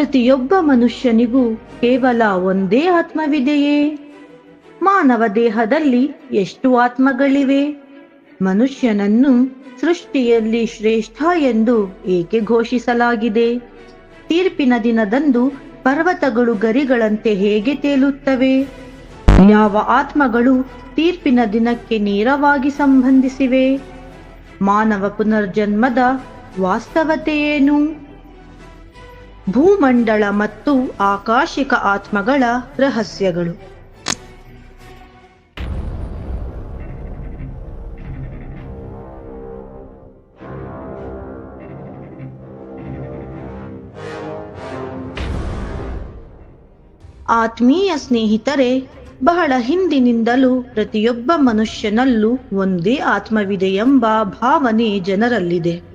ಪ್ರತಿಯೊಬ್ಬ ಮನುಷ್ಯನಿಗೂ ಕೇವಲ ಒಂದೇ ಆತ್ಮವಿದೆಯೇ? ಮಾನವ ದೇಹದಲ್ಲಿ ಎಷ್ಟು ಆತ್ಮಗಳಿವೆ? ಮನುಷ್ಯನನ್ನು ಸೃಷ್ಟಿಯಲ್ಲಿ ಶ್ರೇಷ್ಠ ಎಂದು ಏಕೆ ಘೋಷಿಸಲಾಗಿದೆ? ತೀರ್ಪಿನ ದಿನದಂದು ಪರ್ವತಗಳು ಗರಿಗಳಂತೆ ಹೇಗೆ ತೇಲುತ್ತವೆ? ಯಾವ ಆತ್ಮಗಳು ತೀರ್ಪಿನ ದಿನಕ್ಕೆ ನೇರವಾಗಿ ಸಂಬಂಧಿಸಿವೆ? ಮಾನವ ಪುನರ್ಜನ್ಮದ ವಾಸ್ತವತೆ ಏನು? ಭೂಮಂಡಲ ಮತ್ತು ಆಕಾಶಿಕ ಆತ್ಮಗಳ ರಹಸ್ಯಗಳು. ಆತ್ಮೀಯ ಸ್ನೇಹಿತರೆ, ಬಹಳ ಹಿಂದಿನಿಂದಲೂ ಪ್ರತಿಯೊಬ್ಬ ಮನುಷ್ಯನಲ್ಲೂ ಒಂದೇ ಆತ್ಮವಿದೆ ಎಂಬ ಭಾವನೆ ಜನರಲ್ಲಿದೆ.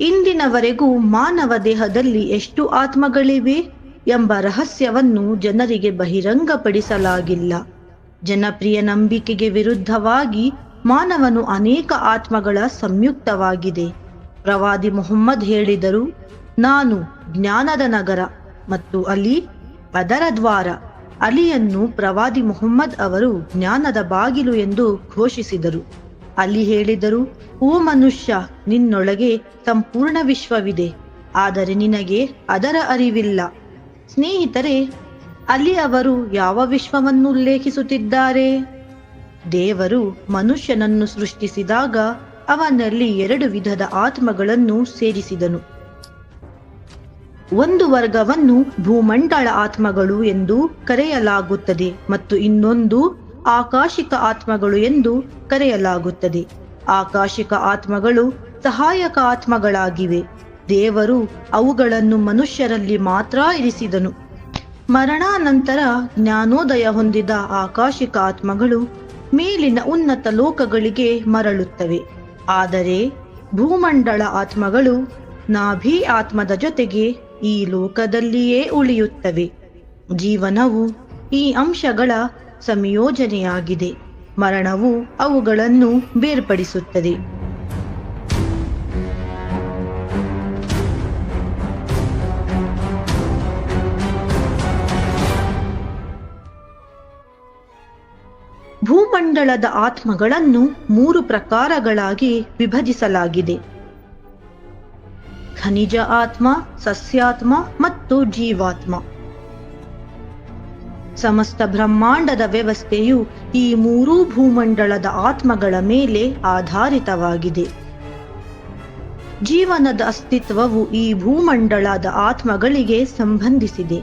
ಇಂದಿನವರೆಗೂ ಮಾನವ ದೇಹದಲ್ಲಿ ಎಷ್ಟು ಆತ್ಮಗಳಿವೆ ಎಂಬ ರಹಸ್ಯವನ್ನು ಜನರಿಗೆ ಬಹಿರಂಗಪಡಿಸಲಾಗಿಲ್ಲ. ಜನಪ್ರಿಯ ನಂಬಿಕೆಗೆ ವಿರುದ್ಧವಾಗಿ ಮಾನವನು ಅನೇಕ ಆತ್ಮಗಳ ಸಂಯುಕ್ತವಾಗಿದೆ. ಪ್ರವಾದಿ ಮೊಹಮ್ಮದ್ ಹೇಳಿದರು, ನಾನು ಜ್ಞಾನದ ನಗರ ಮತ್ತು ಅಲಿ ಅದರ ದ್ವಾರ. ಅಲಿಯನ್ನು ಪ್ರವಾದಿ ಮೊಹಮ್ಮದ್ ಅವರು ಜ್ಞಾನದ ಬಾಗಿಲು ಎಂದು ಘೋಷಿಸಿದರು. ಅಲಿ ಹೇಳಿದರು, ಓ ಮನುಷ್ಯ, ನಿನ್ನೊಳಗೆ ಸಂಪೂರ್ಣ ವಿಶ್ವವಿದೆ. ಆದರೆ ನಿನಗೆ ಅದರ ಅರಿವಿಲ್ಲ. ಸ್ನೇಹಿತರೆ, ಅಲ್ಲಿ ಅವರು ಯಾವ ವಿಶ್ವವನ್ನು ಉಲ್ಲೇಖಿಸುತ್ತಿದ್ದಾರೆ? ದೇವರು ಮನುಷ್ಯನನ್ನು ಸೃಷ್ಟಿಸಿದಾಗ ಅವನಲ್ಲಿ ಎರಡು ವಿಧದ ಆತ್ಮಗಳನ್ನು ಸೇರಿಸಿದನು. ಒಂದು ವರ್ಗವನ್ನು ಭೂಮಂಡಳ ಆತ್ಮಗಳು ಎಂದು ಕರೆಯಲಾಗುತ್ತದೆ ಮತ್ತು ಇನ್ನೊಂದು ಆಕಾಶಿಕ ಆತ್ಮಗಳು ಎಂದು ಕರೆಯಲಾಗುತ್ತದೆ. ಆಕಾಶಿಕ ಆತ್ಮಗಳು ಸಹಾಯಕ ಆತ್ಮಗಳಾಗಿವೆ. ದೇವರು ಅವುಗಳನ್ನು ಮನುಷ್ಯರಲ್ಲಿ ಮಾತ್ರ ಇರಿಸಿದನು. ಮರಣಾನಂತರ ಜ್ಞಾನೋದಯ ಹೊಂದಿದ ಆಕಾಶಿಕ ಆತ್ಮಗಳು ಮೇಲಿನ ಉನ್ನತ ಲೋಕಗಳಿಗೆ ಮರಳುತ್ತವೆ. ಆದರೆ ಭೂಮಂಡಳ ಆತ್ಮಗಳು ನಾಭಿ ಆತ್ಮದ ಜೊತೆಗೆ ಈ ಲೋಕದಲ್ಲಿಯೇ ಉಳಿಯುತ್ತವೆ. ಜೀವನವು ಈ ಅಂಶಗಳ ಸಂಯೋಜನೆಯಾಗಿದೆ. ಮರಣವು ಅವುಗಳನ್ನು ಬೇರ್ಪಡಿಸುತ್ತದೆ. ಭೂಮಂಡಲದ ಆತ್ಮಗಳನ್ನು ಮೂರು ಪ್ರಕಾರಗಳಾಗಿ ವಿಭಜಿಸಲಾಗಿದೆ. ಖನಿಜ ಆತ್ಮ ಸಸ್ಯಾತ್ಮ ಮತ್ತು ಜೀವಾತ್ಮ. ಸಮಸ್ತ ಬ್ರಹ್ಮಾಂಡದ ವ್ಯವಸ್ಥೆಯು ಈ ಮೂರೂ ಭೂಮಂಡಲದ ಆತ್ಮಗಳ ಮೇಲೆ ಆಧಾರಿತವಾಗಿದೆ. ಜೀವನದ ಅಸ್ತಿತ್ವವು ಈ ಭೂಮಂಡಲದ ಆತ್ಮಗಳಿಗೆ ಸಂಬಂಧಿಸಿದೆ.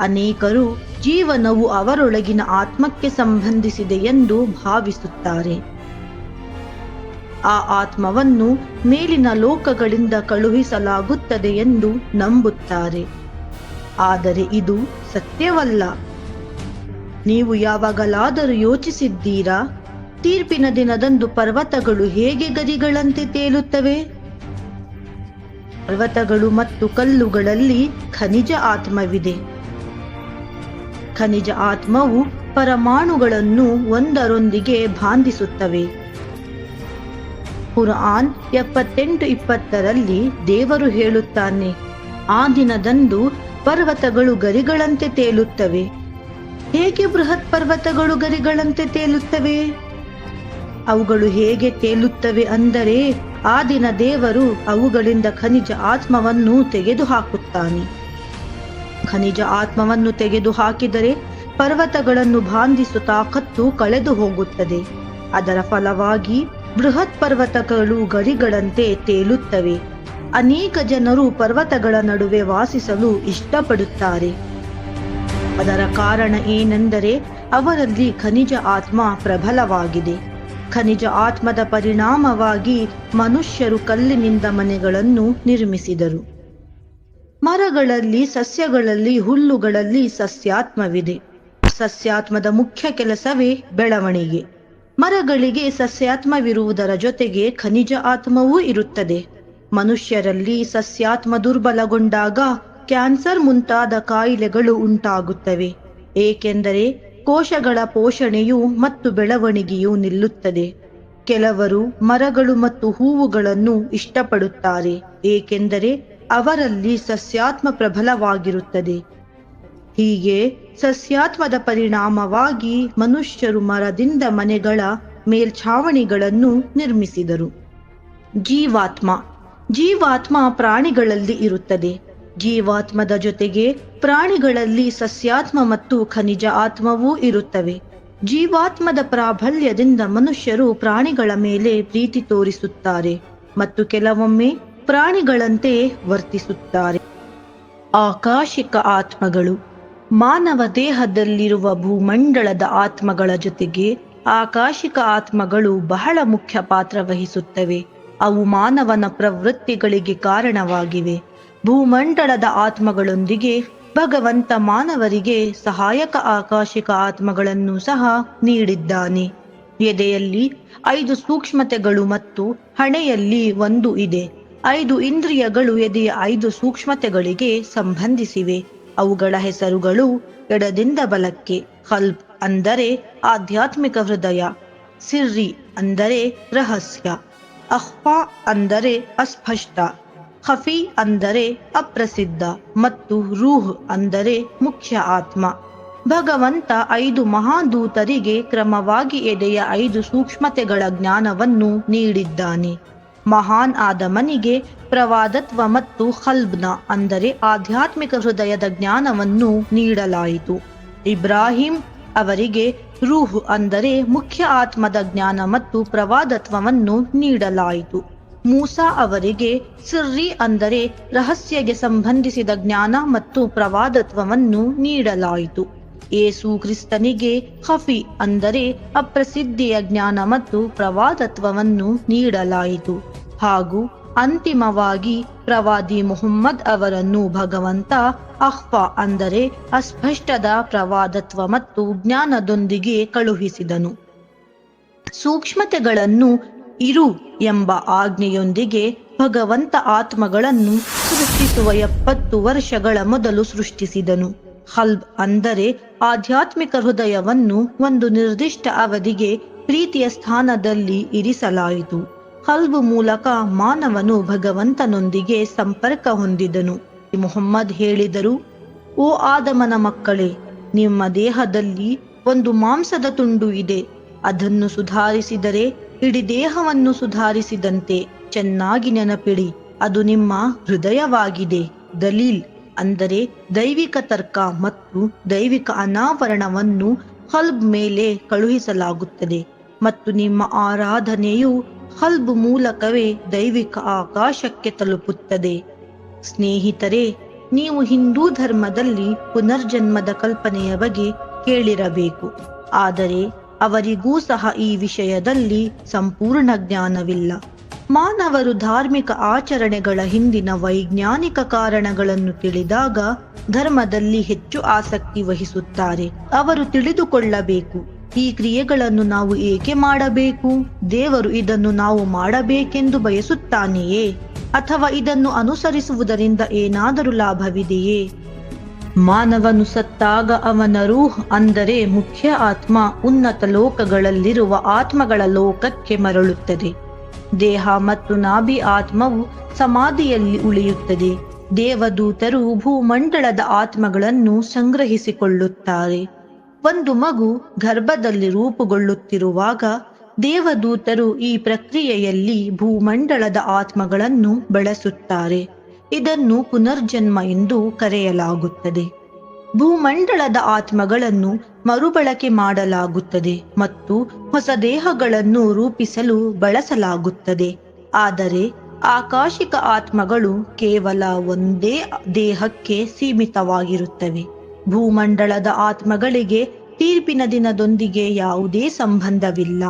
ಅನೇಕರು ಜೀವನವು ಅವರೊಳಗಿನ ಆತ್ಮಕ್ಕೆ ಸಂಬಂಧಿಸಿದೆ ಎಂದು ಭಾವಿಸುತ್ತಾರೆ. ಆ ಆತ್ಮವನ್ನು ಮೇಲಿನ ಲೋಕಗಳಿಂದ ಕಳುಹಿಸಲಾಗುತ್ತದೆ ಎಂದು ನಂಬುತ್ತಾರೆ. ಆದರೆ ಇದು ಸತ್ಯವಲ್ಲ. ನೀವು ಯಾವಾಗಲಾದರೂ ಯೋಚಿಸಿದ್ದೀರಾ? ತೀರ್ಪಿನ ದಿನದಂದು ಪರ್ವತಗಳು ಹೇಗೆ ಗರಿಗಳಂತೆ ತೇಲುತ್ತವೆ? ಪರ್ವತಗಳು ಮತ್ತು ಕಲ್ಲುಗಳಲ್ಲಿ ಖನಿಜ ಆತ್ಮವಿದೆ. ಖನಿಜ ಆತ್ಮವು ಪರಮಾಣುಗಳನ್ನು ಒಂದರೊಂದಿಗೆ ಬಾಂಧಿಸುತ್ತವೆ. ಕುರಾನ್ ಎಪ್ಪತ್ತೆಂಟು ಇಪ್ಪತ್ತರಲ್ಲಿ ದೇವರು ಹೇಳುತ್ತಾನೆ, ಆ ದಿನದಂದು ಪರ್ವತಗಳು ಗರಿಗಳಂತೆ ತೇಲುತ್ತವೆ. ಹೇಗೆ ಬೃಹತ್ ಪರ್ವತಗಳು ಗರಿಗಳಂತೆ ತೇಲುತ್ತವೆ? ಅವುಗಳು ಹೇಗೆ ತೇಲುತ್ತವೆ ಅಂದರೆ, ಆ ದಿನ ದೇವರು ಅವುಗಳಿಂದ ಖನಿಜ ಆತ್ಮವನ್ನು ತೆಗೆದು ಹಾಕುತ್ತಾನೆ ಖನಿಜ ಆತ್ಮವನ್ನು ತೆಗೆದು ಹಾಕಿದರೆ ಪರ್ವತಗಳನ್ನು ಬಾಂಧಿಸುವ ತಾಕತ್ತು ಕಳೆದು ಹೋಗುತ್ತದೆ. ಅದರ ಫಲವಾಗಿ ಬೃಹತ್ ಪರ್ವತಗಳು ಗರಿಗಳಂತೆ ತೇಲುತ್ತವೆ. ಅನೇಕ ಜನರು ಪರ್ವತಗಳ ನಡುವೆ ವಾಸಿಸಲು ಇಷ್ಟಪಡುತ್ತಾರೆ. ಅದರ ಕಾರಣ ಏನೆಂದರೆ ಅವರಲ್ಲಿ ಖನಿಜ ಆತ್ಮ ಪ್ರಬಲವಾಗಿದೆ. ಖನಿಜ ಆತ್ಮದ ಪರಿಣಾಮವಾಗಿ ಮನುಷ್ಯರು ಕಲ್ಲಿನಿಂದ ಮನೆಗಳನ್ನು ನಿರ್ಮಿಸಿದರು. ಮರಗಳಲ್ಲಿ, ಸಸ್ಯಗಳಲ್ಲಿ, ಹುಲ್ಲುಗಳಲ್ಲಿ ಸಸ್ಯಾತ್ಮವಿದೆ. ಸಸ್ಯಾತ್ಮದ ಮುಖ್ಯ ಕೆಲಸವೇ ಬೆಳವಣಿಗೆ. ಮರಗಳಿಗೆ ಸಸ್ಯಾತ್ಮವಿರುವುದರ ಜೊತೆಗೆ ಖನಿಜ ಆತ್ಮವೂ ಇರುತ್ತದೆ. ಮನುಷ್ಯರಲ್ಲಿ ಸಸ್ಯಾತ್ಮ ದುರ್ಬಲಗೊಂಡಾಗ ಕ್ಯಾನ್ಸರ್ ಮುಂತಾದ ಕಾಯಿಲೆಗಳು ಉಂಟಾಗುತ್ತವೆ. ಏಕೆಂದರೆ ಕೋಶಗಳ ಪೋಷಣೆಯು ಮತ್ತು ಬೆಳವಣಿಗೆಯು ನಿಲ್ಲುತ್ತದೆ. ಕೆಲವರು ಮರಗಳು ಮತ್ತು ಹೂವುಗಳನ್ನು ಇಷ್ಟಪಡುತ್ತಾರೆ, ಏಕೆಂದರೆ ಅವರಲ್ಲಿ ಸಸ್ಯಾತ್ಮ ಪ್ರಬಲವಾಗಿರುತ್ತದೆ. ಹೀಗೆ ಸಸ್ಯಾತ್ಮದ ಪರಿಣಾಮವಾಗಿ ಮನುಷ್ಯರು ಮರದಿಂದ ಮನೆಗಳ ಮೇಲ್ಛಾವಣಿಗಳನ್ನು ನಿರ್ಮಿಸಿದರು. ಜೀವಾತ್ಮ ಜೀವಾತ್ಮ ಪ್ರಾಣಿಗಳಲ್ಲಿ ಇರುತ್ತದೆ. ಜೀವಾತ್ಮದ ಜೊತೆಗೆ ಪ್ರಾಣಿಗಳಲ್ಲಿ ಸಸ್ಯಾತ್ಮ ಮತ್ತು ಖನಿಜ ಆತ್ಮವೂ ಇರುತ್ತವೆ. ಜೀವಾತ್ಮದ ಪ್ರಾಬಲ್ಯದಿಂದ ಮನುಷ್ಯರು ಪ್ರಾಣಿಗಳ ಮೇಲೆ ಪ್ರೀತಿ ತೋರಿಸುತ್ತಾರೆ ಮತ್ತು ಕೆಲವೊಮ್ಮೆ ಪ್ರಾಣಿಗಳಂತೆ ವರ್ತಿಸುತ್ತಾರೆ. ಆಕಾಶಿಕ ಆತ್ಮಗಳು ಮಾನವ ದೇಹದಲ್ಲಿರುವ ಭೂಮಂಡಲದ ಆತ್ಮಗಳ ಜೊತೆಗೆ ಆಕಾಶಿಕ ಆತ್ಮಗಳು ಬಹಳ ಮುಖ್ಯ ಪಾತ್ರ ವಹಿಸುತ್ತವೆ. ಅವು ಮಾನವನ ಪ್ರವೃತ್ತಿಗಳಿಗೆ ಕಾರಣವಾಗಿವೆ. ಭೂಮಂಡಲದ ಆತ್ಮಗಳೊಂದಿಗೆ ಭಗವಂತ ಮಾನವರಿಗೆ ಸಹಾಯಕ ಆಕಾಶಿಕ ಆತ್ಮಗಳನ್ನು ಸಹ ನೀಡಿದ್ದಾನೆ. ಎದೆಯಲ್ಲಿ ಐದು ಸೂಕ್ಷ್ಮತೆಗಳು ಮತ್ತು ಹಣೆಯಲ್ಲಿ ಒಂದು ಇದೆ. ಐದು ಇಂದ್ರಿಯಗಳು ಎದೆಯ ಐದು ಸೂಕ್ಷ್ಮತೆಗಳಿಗೆ ಸಂಬಂಧಿಸಿವೆ. ಅವುಗಳ ಹೆಸರುಗಳು ಎಡದಿಂದ ಬಲಕ್ಕೆ ಹಲ್ಪ್ ಅಂದರೆ ಆಧ್ಯಾತ್ಮಿಕ ಹೃದಯ, ಸಿರ್ರಿ ಅಂದರೆ ರಹಸ್ಯ. ಅಹ್ಫಾ ಅಂದರೆ ಅಸ್ಪಷ್ಟ, ಖಫಿ ಅಂದರೆ ಅಪ್ರಸಿದ್ಧ ಮತ್ತು ರೂಹ್ ಅಂದರೆ ಮುಖ್ಯ ಆತ್ಮ. ಭಗವಂತ ಐದು ಮಹಾದೂತರಿಗೆ ಕ್ರಮವಾಗಿ ಎದೆಯ ಐದು ಸೂಕ್ಷ್ಮತೆಗಳ ಜ್ಞಾನವನ್ನು ನೀಡಿದ್ದಾನೆ. ಮಹಾನ್ ಆದಮನಿಗೆ ಪ್ರವಾದತ್ವ ಮತ್ತು ಖಲ್ಬ್ನ ಅಂದರೆ ಆಧ್ಯಾತ್ಮಿಕ ಹೃದಯದ ಜ್ಞಾನವನ್ನು ನೀಡಲಾಯಿತು. ಇಬ್ರಾಹಿಂ ಅವರಿಗೆ ರೂಹ್ ಅಂದರೆ ಮುಖ್ಯ ಆತ್ಮದ ಜ್ಞಾನ ಮತ್ತು ಪ್ರವಾದತ್ವವನ್ನು ನೀಡಲಾಯಿತು. ಮೂಸಾ ಅವರಿಗೆ ಸಿರ್ರಿ ಅಂದರೆ ರಹಸ್ಯಗೆ ಸಂಬಂಧಿಸಿದ ಜ್ಞಾನ ಮತ್ತು ಪ್ರವಾದತ್ವವನ್ನು ನೀಡಲಾಯಿತು. ಏಸು ಕ್ರಿಸ್ತನಿಗೆ ಹಫಿ ಅಂದರೆ ಅಪ್ರಸಿದ್ಧಿಯ ಜ್ಞಾನ ಮತ್ತು ಪ್ರವಾದತ್ವವನ್ನು ನೀಡಲಾಯಿತು. ಹಾಗೂ ಅಂತಿಮವಾಗಿ ಪ್ರವಾದಿ ಮುಹಮ್ಮದ್ ಅವರನ್ನು ಭಗವಂತ ಅಹ್ಫಾ ಅಂದರೆ ಅಸ್ಪಷ್ಟದ ಪ್ರವಾದತ್ವ ಮತ್ತು ಜ್ಞಾನದೊಂದಿಗೆ ಕಳುಹಿಸಿದನು. ಸೂಕ್ಷ್ಮತೆಗಳನ್ನು ಇರು ಎಂಬ ಆಜ್ಞೆಯೊಂದಿಗೆ ಭಗವಂತ ಆತ್ಮಗಳನ್ನು ಸೃಷ್ಟಿಸುವ ಎಪ್ಪತ್ತು ವರ್ಷಗಳ ಮೊದಲು ಸೃಷ್ಟಿಸಿದನು. ಹಲ್ಬ್ ಅಂದರೆ ಆಧ್ಯಾತ್ಮಿಕ ಹೃದಯವನ್ನು ಒಂದು ನಿರ್ದಿಷ್ಟ ಅವಧಿಗೆ ಪ್ರೀತಿಯ ಸ್ಥಾನದಲ್ಲಿ ಇರಿಸಲಾಯಿತು. ಹಲ್ಬ್ ಮೂಲಕ ಮಾನವನು ಭಗವಂತನೊಂದಿಗೆ ಸಂಪರ್ಕ ಹೊಂದಿದನು. ಮೊಹಮ್ಮದ್ ಹೇಳಿದರು, ಓ ಆದಮನ ಮಕ್ಕಳೇ, ನಿಮ್ಮ ದೇಹದಲ್ಲಿ ಒಂದು ಮಾಂಸದ ತುಂಡು ಇದೆ. ಅದನ್ನು ಸುಧಾರಿಸಿದರೆ ಇಡೀ ದೇಹವನ್ನು ಸುಧಾರಿಸಿದಂತೆ ಚೆನ್ನಾಗಿ ನೆನಪಿಡಿ. ಅದು ನಿಮ್ಮ ಹೃದಯವಾಗಿದೆ. ದಲೀಲ್ ಅಂದರೆ ದೈವಿಕ ತರ್ಕ ಮತ್ತು ದೈವಿಕ ಅನಾವರಣವನ್ನು ಹಲ್ಬ್ ಮೇಲೆ ಕಳುಹಿಸಲಾಗುತ್ತದೆ. ಮತ್ತು ನಿಮ್ಮ ಆರಾಧನೆಯು ಹಲ್ಬ್ ಮೂಲಕವೇ ದೈವಿಕ ಆಕಾಶಕ್ಕೆ ತಲುಪುತ್ತದೆ. ಸ್ನೇಹಿತರೆ, ನೀವು ಹಿಂದೂ ಧರ್ಮದಲ್ಲಿ ಪುನರ್ಜನ್ಮದ ಕಲ್ಪನೆಯ ಬಗ್ಗೆ ಕೇಳಿರಬೇಕು. ಆದರೆ ಅವರಿಗೂ ಸಹ ಈ ವಿಷಯದಲ್ಲಿ ಸಂಪೂರ್ಣ ಜ್ಞಾನವಿಲ್ಲ. ಮಾನವರು ಧಾರ್ಮಿಕ ಆಚರಣೆಗಳ ಹಿಂದಿನ ವೈಜ್ಞಾನಿಕ ಕಾರಣಗಳನ್ನು ತಿಳಿದಾಗ ಧರ್ಮದಲ್ಲಿ ಹೆಚ್ಚು ಆಸಕ್ತಿ ವಹಿಸುತ್ತಾರೆ. ಅವರು ತಿಳಿದುಕೊಳ್ಳಬೇಕು. ಈ ಕ್ರಿಯೆಗಳನ್ನು ನಾವು ಏಕೆ ಮಾಡಬೇಕು? ದೇವರು ಇದನ್ನು ನಾವು ಮಾಡಬೇಕೆಂದು ಬಯಸುತ್ತಾನೆಯೇ? ಅಥವಾ ಇದನ್ನು ಅನುಸರಿಸುವುದರಿಂದ ಏನಾದರೂ ಲಾಭವಿದೆಯೇ? ಮಾನವನು ಸತ್ತಾಗ ಅವನ ರೂಹ್ ಅಂದರೆ ಮುಖ್ಯ ಆತ್ಮ, ಉನ್ನತ ಲೋಕಗಳಲ್ಲಿರುವ ಆತ್ಮಗಳ ಲೋಕಕ್ಕೆ ಮರಳುತ್ತದೆ. ದೇಹ ಮತ್ತು ನಾಭಿ ಆತ್ಮವು ಸಮಾಧಿಯಲ್ಲಿ ಉಳಿಯುತ್ತದೆ. ದೇವದೂತರು ಭೂಮಂಡಲದ ಆತ್ಮಗಳನ್ನು ಸಂಗ್ರಹಿಸಿಕೊಳ್ಳುತ್ತಾರೆ. ಒಂದು ಮಗು ಗರ್ಭದಲ್ಲಿ ರೂಪುಗೊಳ್ಳುತ್ತಿರುವಾಗ ದೇವದೂತರು ಈ ಪ್ರಕ್ರಿಯೆಯಲ್ಲಿ ಭೂಮಂಡಲದ ಆತ್ಮಗಳನ್ನು ಬಳಸುತ್ತಾರೆ. ಇದನ್ನು ಪುನರ್ಜನ್ಮ ಎಂದು ಕರೆಯಲಾಗುತ್ತದೆ. ಭೂಮಂಡಲದ ಆತ್ಮಗಳನ್ನು ಮರುಬಳಕೆ ಮಾಡಲಾಗುತ್ತದೆ ಮತ್ತು ಹೊಸ ದೇಹಗಳನ್ನು ರೂಪಿಸಲು ಬಳಸಲಾಗುತ್ತದೆ. ಆದರೆ ಆಕಾಶಿಕ ಆತ್ಮಗಳು ಕೇವಲ ಒಂದೇ ದೇಹಕ್ಕೆ ಸೀಮಿತವಾಗಿರುತ್ತವೆ. ಭೂಮಂಡಲದ ಆತ್ಮಗಳಿಗೆ ತೀರ್ಪಿನ ದಿನದೊಂದಿಗೆ ಯಾವುದೇ ಸಂಬಂಧವಿಲ್ಲ.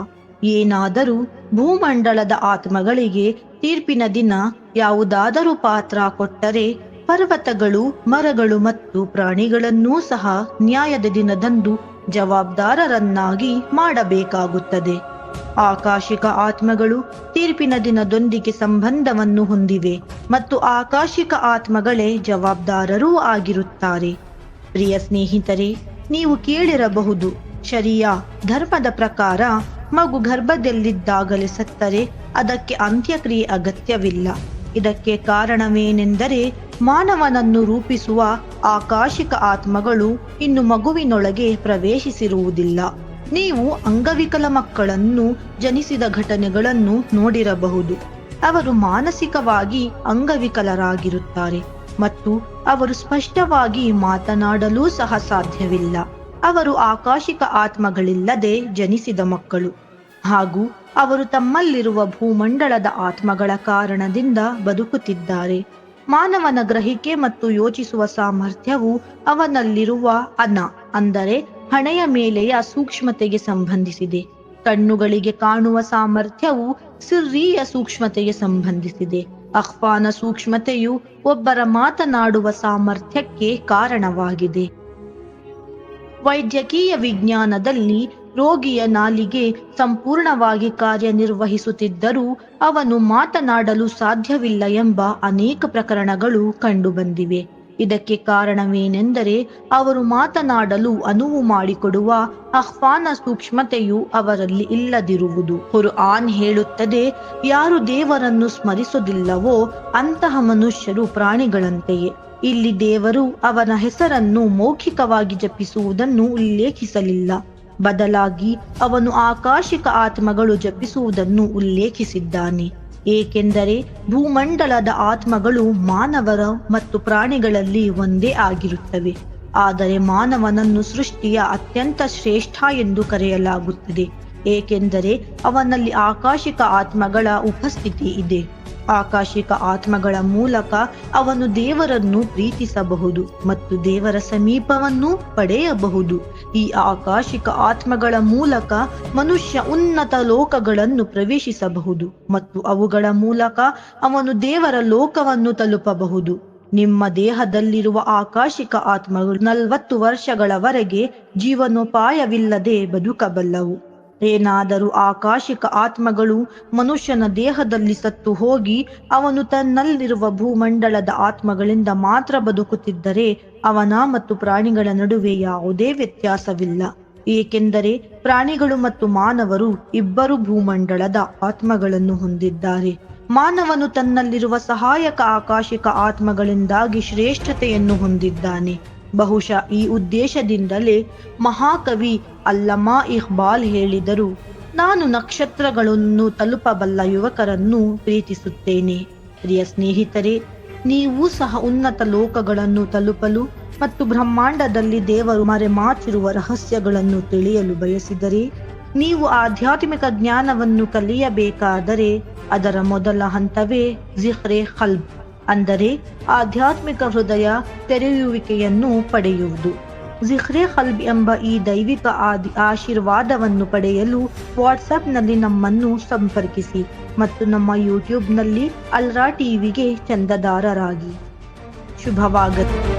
ಏನಾದರೂ ಭೂಮಂಡಲದ ಆತ್ಮಗಳಿಗೆ ತೀರ್ಪಿನ ದಿನ ಯಾವುದಾದರೂ ಪಾತ್ರ ಕೊಟ್ಟರೆ ಪರ್ವತಗಳು, ಮರಗಳು ಮತ್ತು ಪ್ರಾಣಿಗಳನ್ನೂ ಸಹ ನ್ಯಾಯದ ದಿನದಂದು ಜವಾಬ್ದಾರರನ್ನಾಗಿ ಮಾಡಬೇಕಾಗುತ್ತದೆ. ಆಕಾಶಿಕ ಆತ್ಮಗಳು ತೀರ್ಪಿನ ದಿನದೊಂದಿಗೆ ಸಂಬಂಧವನ್ನು ಹೊಂದಿವೆ ಮತ್ತು ಆಕಾಶಿಕ ಆತ್ಮಗಳೇ ಜವಾಬ್ದಾರರೂ ಆಗಿರುತ್ತಾರೆ. ಪ್ರಿಯ ಸ್ನೇಹಿತರೆ, ನೀವು ಕೇಳಿರಬಹುದು, ಶರಿಯಾ ಧರ್ಮದ ಪ್ರಕಾರ ಮಗು ಗರ್ಭದಲ್ಲಿದ್ದಾಗಲೇ ಸತ್ತರೆ, ಅದಕ್ಕೆ ಅಂತ್ಯಕ್ರಿಯೆ ಅಗತ್ಯವಿಲ್ಲ. ಇದಕ್ಕೆ ಕಾರಣವೇನೆಂದರೆ ಮಾನವನನ್ನು ರೂಪಿಸುವ ಆಕಾಶಿಕ ಆತ್ಮಗಳು ಇನ್ನು ಮಗುವಿನೊಳಗೆ ಪ್ರವೇಶಿಸಿರುವುದಿಲ್ಲ. ನೀವು ಅಂಗವಿಕಲ ಮಕ್ಕಳನ್ನು ಜನಿಸಿದ ಘಟನೆಗಳನ್ನು ನೋಡಿರಬಹುದು. ಅವರು ಮಾನಸಿಕವಾಗಿ ಅಂಗವಿಕಲರಾಗಿರುತ್ತಾರೆ. ಮತ್ತು ಅವರು ಸ್ಪಷ್ಟವಾಗಿ ಮಾತನಾಡಲೂ ಸಹ ಸಾಧ್ಯವಿಲ್ಲ. ಅವರು ಆಕಾಶಿಕ ಆತ್ಮಗಳಿಲ್ಲದೆ ಜನಿಸಿದ ಮಕ್ಕಳು. ಹಾಗೂ ಅವರು ತಮ್ಮಲ್ಲಿರುವ ಭೂಮಂಡಲದ ಆತ್ಮಗಳ ಕಾರಣದಿಂದ ಬದುಕುತ್ತಿದ್ದಾರೆ. ಮಾನವನ ಗ್ರಹಿಕೆ ಮತ್ತು ಯೋಚಿಸುವ ಸಾಮರ್ಥ್ಯವು ಅವನಲ್ಲಿರುವ ಅನ, ಅಂದರೆ ಹಣೆಯ ಮೇಲೆಯ ಸೂಕ್ಷ್ಮತೆಗೆ ಸಂಬಂಧಿಸಿದೆ. ಕಣ್ಣುಗಳಿಗೆ ಕಾಣುವ ಸಾಮರ್ಥ್ಯವು ಸಿರ್ರಿಯ ಸೂಕ್ಷ್ಮತೆಗೆ ಸಂಬಂಧಿಸಿದೆ. ಅಹ್ವಾನ ಸೂಕ್ಷ್ಮತೆಯು ಒಬ್ಬರ ಮಾತನಾಡುವ ಸಾಮರ್ಥ್ಯಕ್ಕೆ ಕಾರಣವಾಗಿದೆ. ವೈದ್ಯಕೀಯ ವಿಜ್ಞಾನದಲ್ಲಿ ರೋಗಿಯ ನಾಲಿಗೆ ಸಂಪೂರ್ಣವಾಗಿ ಕಾರ್ಯನಿರ್ವಹಿಸುತ್ತಿದ್ದರೂ ಅವನು ಮಾತನಾಡಲು ಸಾಧ್ಯವಿಲ್ಲ ಎಂಬ ಅನೇಕ ಪ್ರಕರಣಗಳು ಕಂಡುಬಂದಿವೆ. ಇದಕ್ಕೆ ಕಾರಣವೇನೆಂದರೆ ಅವರು ಮಾತನಾಡಲು ಅನುವು ಮಾಡಿಕೊಡುವ ಆಹ್ವಾನ ಸೂಕ್ಷ್ಮತೆಯು ಅವರಲ್ಲಿ ಇಲ್ಲದಿರುವುದು. ಆನ್ ಹೇಳುತ್ತದೆ, ಯಾರು ದೇವರನ್ನು ಸ್ಮರಿಸುವುದಿಲ್ಲವೋ ಅಂತಹ ಮನುಷ್ಯರು ಪ್ರಾಣಿಗಳಂತೆಯೇ. ಇಲ್ಲಿ ದೇವರು ಅವನ ಹೆಸರನ್ನು ಮೌಖಿಕವಾಗಿ ಜಪಿಸುವುದನ್ನು ಉಲ್ಲೇಖಿಸಲಿಲ್ಲ. ಬದಲಾಗಿ ಅವನು ಆಕಾಶಿಕ ಆತ್ಮಗಳು ಜಪಿಸುವುದನ್ನು ಉಲ್ಲೇಖಿಸಿದ್ದಾನೆ. ಏಕೆಂದರೆ ಭೂಮಂಡಲದ ಆತ್ಮಗಳು ಮಾನವರ ಮತ್ತು ಪ್ರಾಣಿಗಳಲ್ಲಿ ಒಂದೇ ಆಗಿರುತ್ತವೆ. ಆದರೆ ಮಾನವನನ್ನು ಸೃಷ್ಟಿಯ ಅತ್ಯಂತ ಶ್ರೇಷ್ಠ ಎಂದು ಕರೆಯಲಾಗುತ್ತದೆ. ಏಕೆಂದರೆ ಅವನಲ್ಲಿ ಆಕಾಶಿಕ ಆತ್ಮಗಳ ಉಪಸ್ಥಿತಿ ಇದೆ. ಆಕಾಶಿಕ ಆತ್ಮಗಳ ಮೂಲಕ ಅವನು ದೇವರನ್ನು ಪ್ರೀತಿಸಬಹುದು ಮತ್ತು ದೇವರ ಸಮೀಪವನ್ನು ಪಡೆಯಬಹುದು. ಈ ಆಕಾಶಿಕ ಆತ್ಮಗಳ ಮೂಲಕ ಮನುಷ್ಯ ಉನ್ನತ ಲೋಕಗಳನ್ನು ಪ್ರವೇಶಿಸಬಹುದು ಮತ್ತು ಅವುಗಳ ಮೂಲಕ ಅವನು ದೇವರ ಲೋಕವನ್ನು ತಲುಪಬಹುದು. ನಿಮ್ಮ ದೇಹದಲ್ಲಿರುವ ಆಕಾಶಿಕ ಆತ್ಮಗಳು ನಲವತ್ತು ವರ್ಷಗಳವರೆಗೆ ಜೀವನೋಪಾಯವಿಲ್ಲದೆ ಬದುಕಬಲ್ಲವು. ಏನಾದರೂ ಆಕಾಶಿಕ ಆತ್ಮಗಳು ಮನುಷ್ಯನ ದೇಹದಲ್ಲಿ ಸತ್ತು ಹೋಗಿ ಅವನು ತನ್ನಲ್ಲಿರುವ ಭೂಮಂಡಲದ ಆತ್ಮಗಳಿಂದ ಮಾತ್ರ ಬದುಕುತ್ತಿದ್ದರೆ ಅವನ ಮತ್ತು ಪ್ರಾಣಿಗಳ ನಡುವೆ ಯಾವುದೇ ವ್ಯತ್ಯಾಸವಿಲ್ಲ. ಏಕೆಂದರೆ ಪ್ರಾಣಿಗಳು ಮತ್ತು ಮಾನವರು ಇಬ್ಬರು ಭೂಮಂಡಲದ ಆತ್ಮಗಳನ್ನು ಹೊಂದಿದ್ದಾರೆ. ಮಾನವನು ತನ್ನಲ್ಲಿರುವ ಸಹಾಯಕ ಆಕಾಶಿಕ ಆತ್ಮಗಳಿಂದಾಗಿ ಶ್ರೇಷ್ಠತೆಯನ್ನು ಹೊಂದಿದ್ದಾನೆ. ಬಹುಶಃ ಈ ಉದ್ದೇಶದಿಂದಲೇ ಮಹಾಕವಿ ಅಲ್ಲಮಾ ಇಹ್ಬಾಲ್ ಹೇಳಿದರು, ನಾನು ನಕ್ಷತ್ರಗಳನ್ನು ತಲುಪಬಲ್ಲ ಯುವಕರನ್ನು ಪ್ರೀತಿಸುತ್ತೇನೆ. ಪ್ರಿಯ ಸ್ನೇಹಿತರೆ, ನೀವು ಸಹ ಉನ್ನತ ಲೋಕಗಳನ್ನು ತಲುಪಲು ಮತ್ತು ಬ್ರಹ್ಮಾಂಡದಲ್ಲಿ ದೇವರು ಮರೆಮಾಚಿರುವ ರಹಸ್ಯಗಳನ್ನು ತಿಳಿಯಲು ಬಯಸಿದರೆ, ನೀವು ಆಧ್ಯಾತ್ಮಿಕ ಜ್ಞಾನವನ್ನು ಕಲಿಯಬೇಕಾದರೆ ಅದರ ಮೊದಲ ಹಂತವೇ ಜಿಹ್ರೆ ಹಲ್ಬ್ ಅಂದರೆ ಆಧ್ಯಾತ್ಮಿಕ ಹೃದಯ ತೆರೆಯುವಿಕೆಯನ್ನು ಪಡೆಯುವುದು. ಜಿಹ್ರೆ ಹಲ್ಬ್ ಎಂಬ ಈ ದೈವಿಕ ಆಶೀರ್ವಾದವನ್ನು ಪಡೆಯಲು ವಾಟ್ಸಪ್ನಲ್ಲಿ ನಮ್ಮನ್ನು ಸಂಪರ್ಕಿಸಿ ಮತ್ತು ನಮ್ಮ ಯೂಟ್ಯೂಬ್ನಲ್ಲಿ ಅಲ್ರಾ ಟಿವಿಗೆ ಚಂದದಾರರಾಗಿ. ಶುಭವಾಗತ್ತೆ